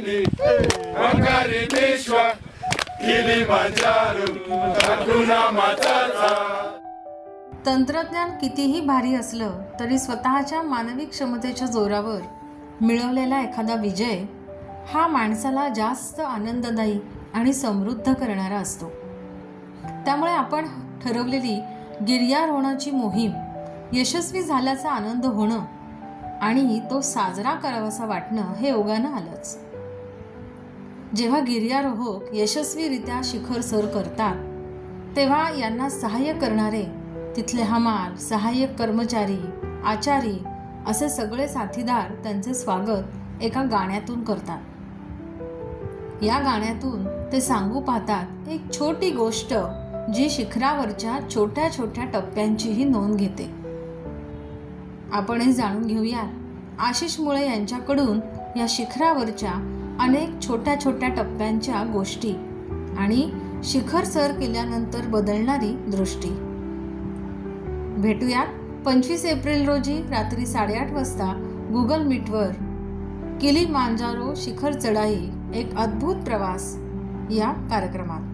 Kilimanjaro, wakaribishwa Kilimanjaro, Hakuna Matata. तंत्रज्ञान कितीही भारी असलं तरी स्वतःच्या मानवी क्षमतेच्या जोरावर मिळवलेला एखादा विजय हा माणसाला जास्त आनंददायी आणि समृद्ध करणारा असतो. त्यामुळे आपण ठरवलेली गिर्यारोहणाची मोहीम यशस्वी झाल्याचा आनंद होणं आणि तो साजरा करावासा वाटणं हे ओघानं आलंच. जेव्हा गिर्यारोहक यशस्वीरित्या शिखर सर करतात तेव्हा यांना सहाय्य करणारे तिथले हमाल सहाय्यक कर्मचारी आचारी असे सगळे साथीदार त्यांचे स्वागत एका गाण्यातून करतात. या गाण्यातून ते सांगू पाहतात एक छोटी गोष्ट जी शिखरावरच्या छोट्या छोट्या टप्प्यांचीही नोंद घेते. आपण हे जाणून घेऊया आशिष मुळे यांच्याकडून या शिखरावरच्या अनेक छोट्या छोट्या टप्प्यांच्या गोष्टी आणि शिखर सर केल्यानंतर बदलणारी दृष्टी. भेटूयात पंचवीस एप्रिल रोजी रात्री साडेआठ वाजता गुगल मीटवर किली मांजारो शिखर चढाई एक अद्भुत प्रवास या कार्यक्रमात.